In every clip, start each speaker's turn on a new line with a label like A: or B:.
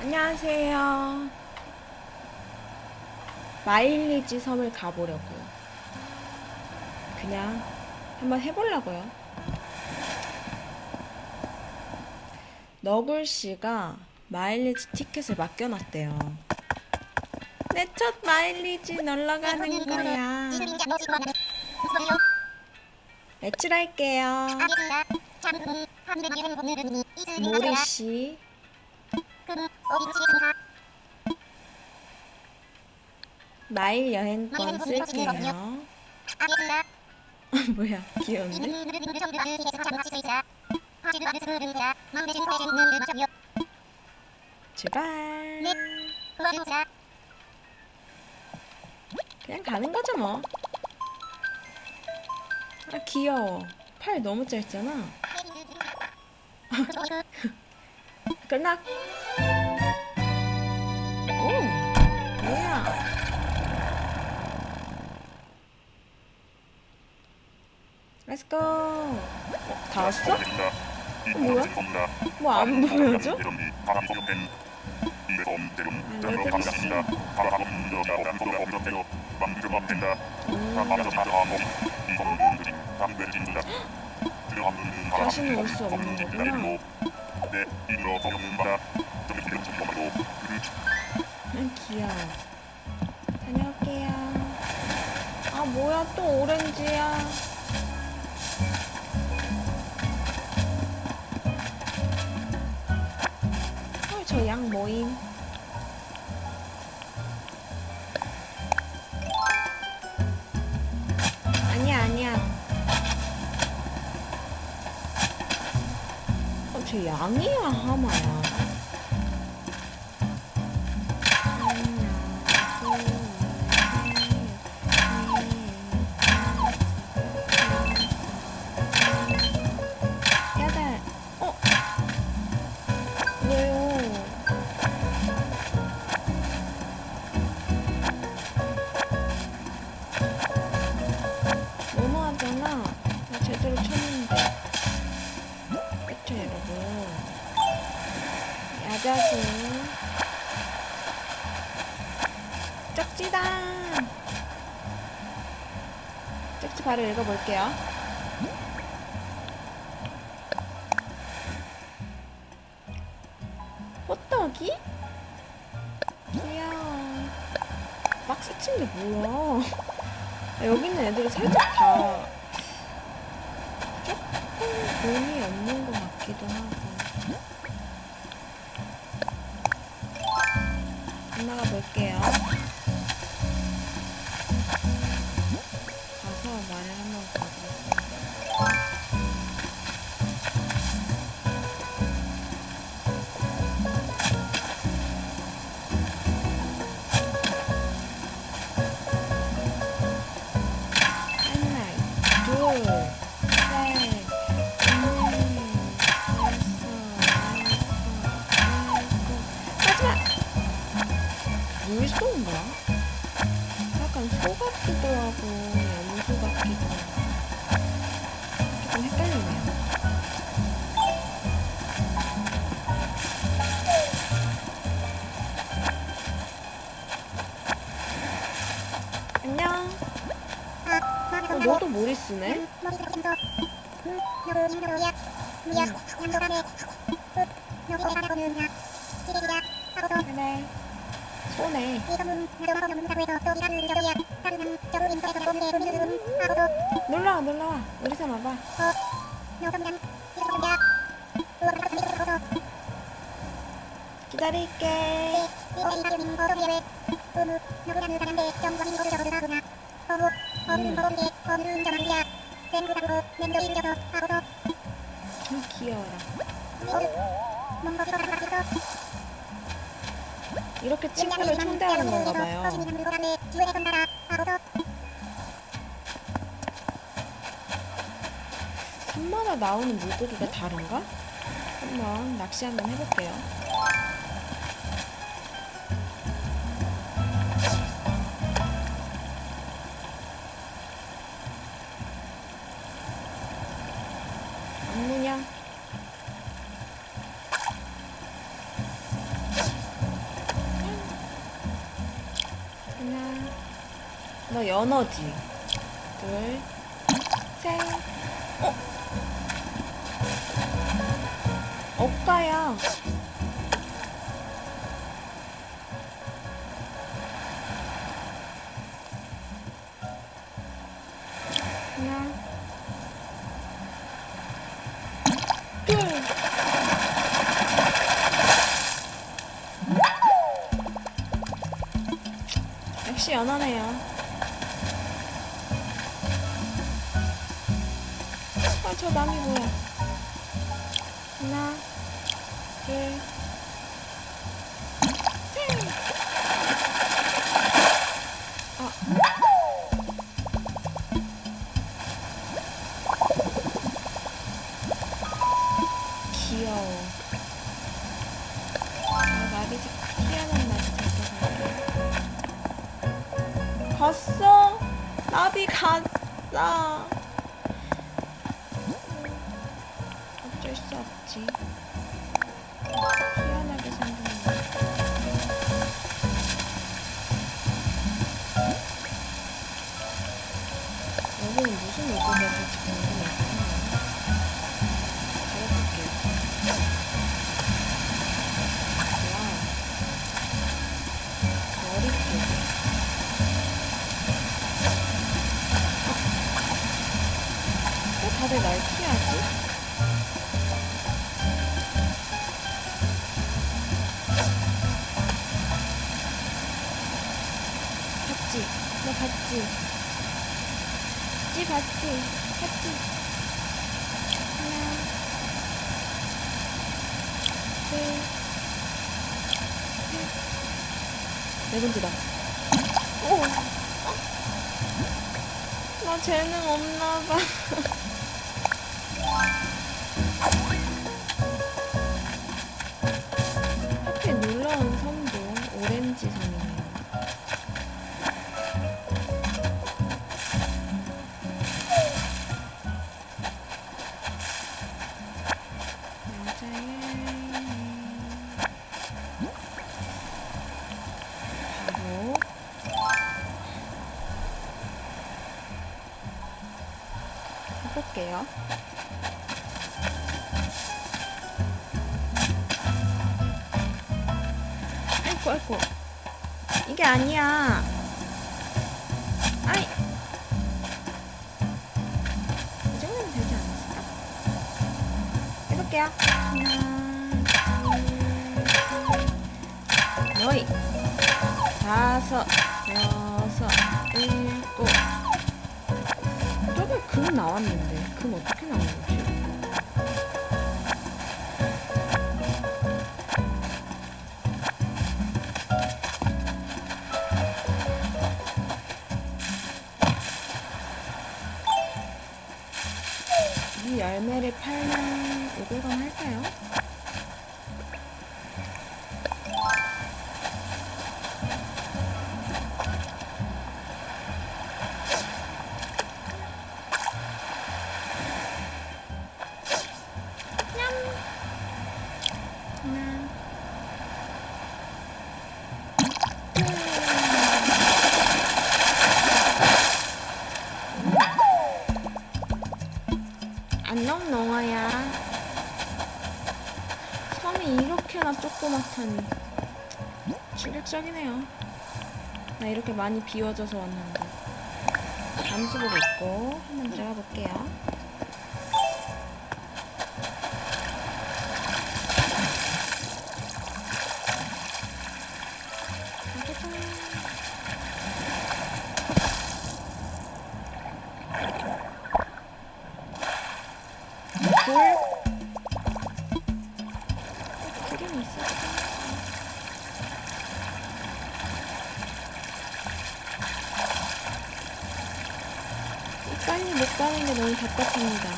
A: 안녕하세요. 마일리지 섬을 가보려고요. 그냥 한번 해보려고요. 너굴 씨가 마일리지 티켓을 맡겨놨대요. 내 첫 마일리지 놀러 가는 거야. 외출할게요. 모리 씨. 마일 여행권 쓸게요. 뭐야, 귀여운데? 제발. 그냥 가는 거죠 뭐. 아 귀여워. 팔 너무 짧잖아. 끝나. 뭐야? Let's go. 다 왔어? 뭐야? 뭐 안 보여줘? 다시는 올 수 없는 거구나. 응, 귀여워. 다녀올게요. 아, 뭐야, 또 오렌지야. 헐, 저양 모임. 아니야, 아니야. 어, 저 양이야, 하마야. 야자수. 쪽지다. 쪽지 바로 읽어볼게요. 호떡이? 귀여워. 박스 침대 뭐야? 아, 여기 있는 애들이 살짝 다 조금 돈이 없는 것 같기도 하고. 엄마가 볼게요. 물소인가? 약간 소 같기도 하고 염소 같기도 하고 조금 헷갈리네요. 안녕. 어, 너도 모리스네? 그래. 소네. 놀러와 놀러와. 우리 사 와봐. 기다릴게. 좀 귀여워라. 이렇게 친구를 초대하는 건가 봐요. 산마다 나오는 물고기가 다른가? 한번 낚시 한번 해볼게요. 너 연어지. 둘, 셋. 어? 억가야. 여기는 무슨 로고가 될지 궁금해서. 왜 다들 날 오! 나 재능 없나봐 하필 놀라운 섬도 오렌지 섬이네요. 해볼게요. 아이고 아이고 이게 아니야. 아이 이 정도면 되지 않았을까? 해볼게요. 하나, 둘, 너희 다섯, 여섯, 일곱. 금 나왔는데 금 어떻게 나온 거지? 이 열매를 팔면 500원 할까요? 조그맣다니. 충격적이네요. 나 이렇게 많이 비워져서 왔는데. 잠수 보고 있고 한번 들어가 볼게요 답답합니다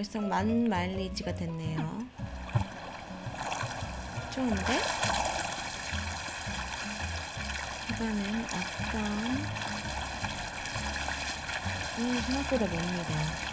A: 벌써 만 마일리지가 됐네요. 좋은데? 이번엔 어떤 오 생각보다 멉니다.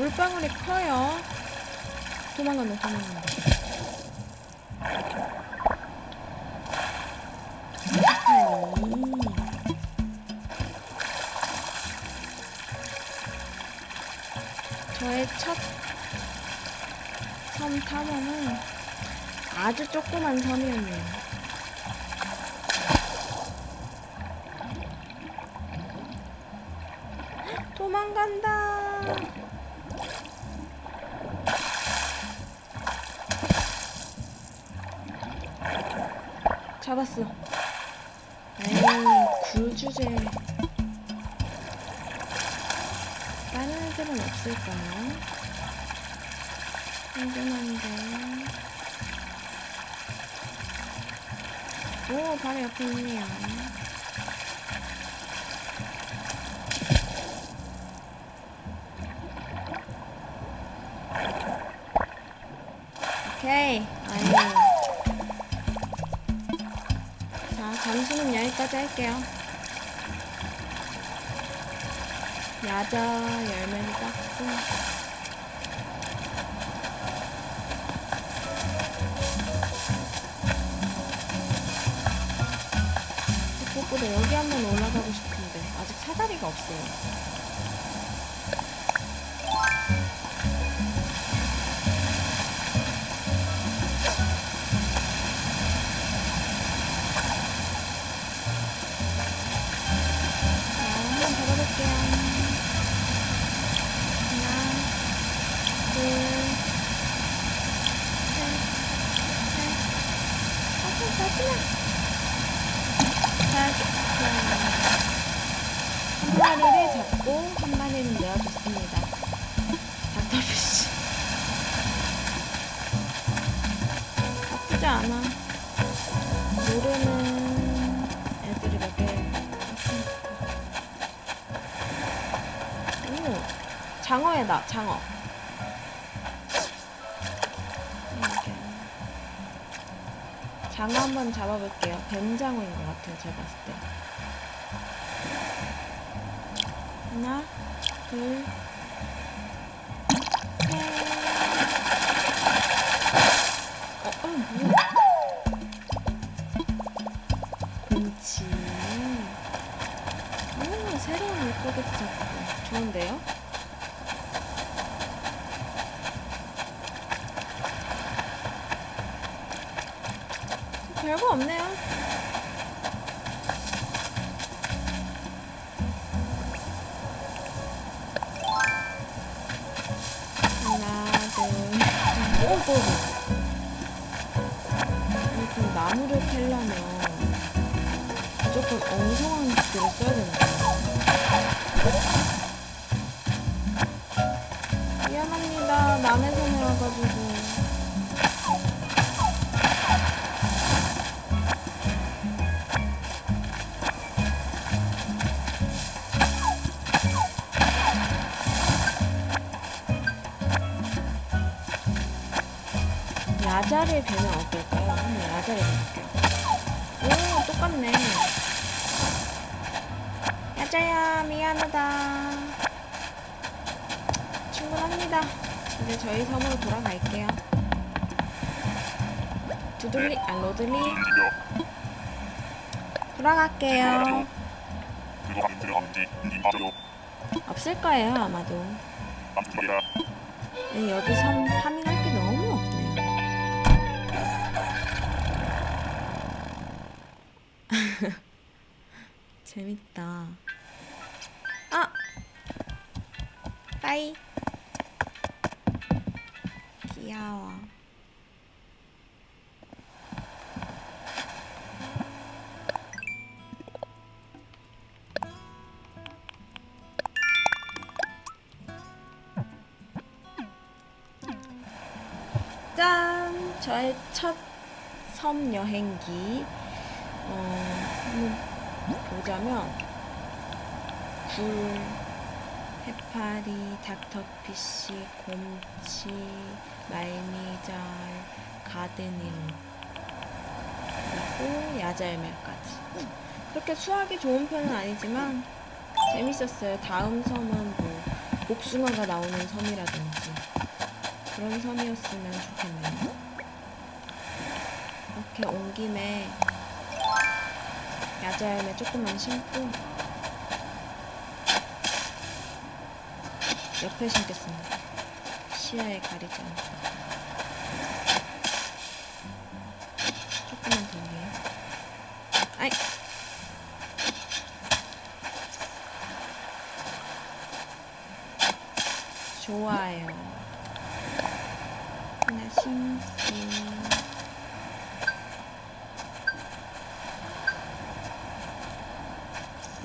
A: 물방울이 커요. 도망간다, 도망간다. 저의 첫섬 탐험은 아주 조그만 섬이었네요. 잡았어. 에이, 굴 주제. 다른 애들은 없을까요? 궁금한데. 오, 바로 옆에 있네요. 오케이. 여기까지 할게요. 야자 열매를 땄고. 꽃보다 여기 한번 올라가고 싶은데 아직 사다리가 없어요. 한 마리를 잡고 한 마리는 내어줬습니다. 닥터피쉬. 나쁘지 않아. 모르는 애들이 몇 개. 있으니까. 오, 장어에다 장어. 장어 한번 잡아볼게요. 뱀장어인 것 같아요. 제가 봤을 때. 하나, 둘, 캐려면 무조건 엉성한 기술을 써야 거예요. 미안합니다. 남의 손에 와가지고. 야자를 베면 어떨까요? 한번 야자를 베볼게요. 오, 똑같네. 야자야, 미안하다. 충분합니다. 이제 저희 섬으로 돌아갈게요. 두들리, 아, 로들리. 돌아갈게요. 없을 거예요, 아마도. 네, 여기 섬 파밍할 재밌다. 아! 빠이! 귀여워. 짠! 저의 첫 섬 여행기. 어, 보자면 굴, 해파리, 닥터피쉬, 곰치, 말미잘, 가드닐 그리고 야자열매까지 그렇게 수학이 좋은 편은 아니지만 재밌었어요. 다음 섬은 뭐 복숭아가 나오는 섬이라든지 그런 섬이었으면 좋겠네요. 이렇게 온 김에 야자열매 조금만 심고 옆에 심겠습니다. 시야에 가리지 않게 조금만 더 위에 아이 좋아요. 하나 심기.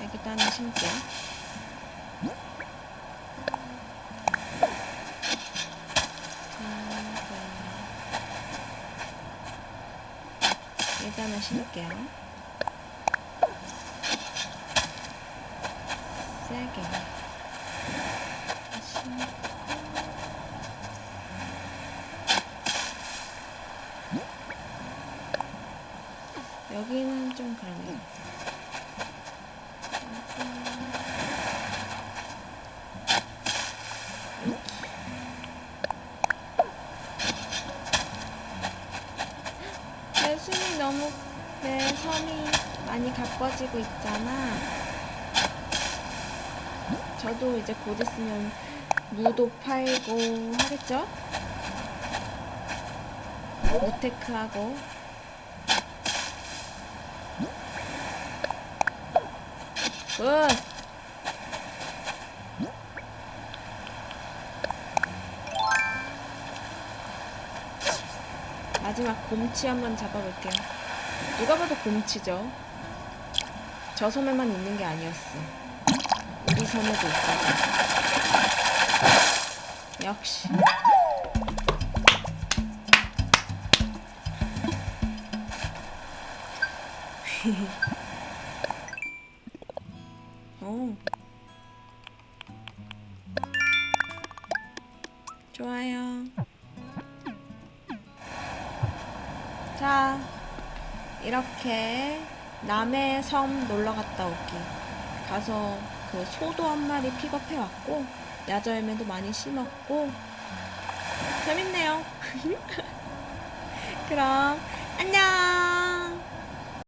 A: 여기다 하나 심게요. 두 개. 여기다 하나 심을게요. 세 개. 심고. 좀 그러네요. 내 숨이 너무 내 섬이 많이 가꿔지고 있잖아. 저도 이제 곧 있으면 무도 팔고 하겠죠? 무테크하고 굿! 마지막 곰치 한번 잡아볼게요. 누가 봐도 곰치죠. 저 섬에만 있는 게 아니었어. 우리 섬에도 있거든. 역시. 오. 좋아요. 자, 이렇게 남해 섬 놀러 갔다 올게. 가서 그 소도 한 마리 픽업해 왔고, 야자열매도 많이 심었고, 재밌네요. 그럼, 안녕!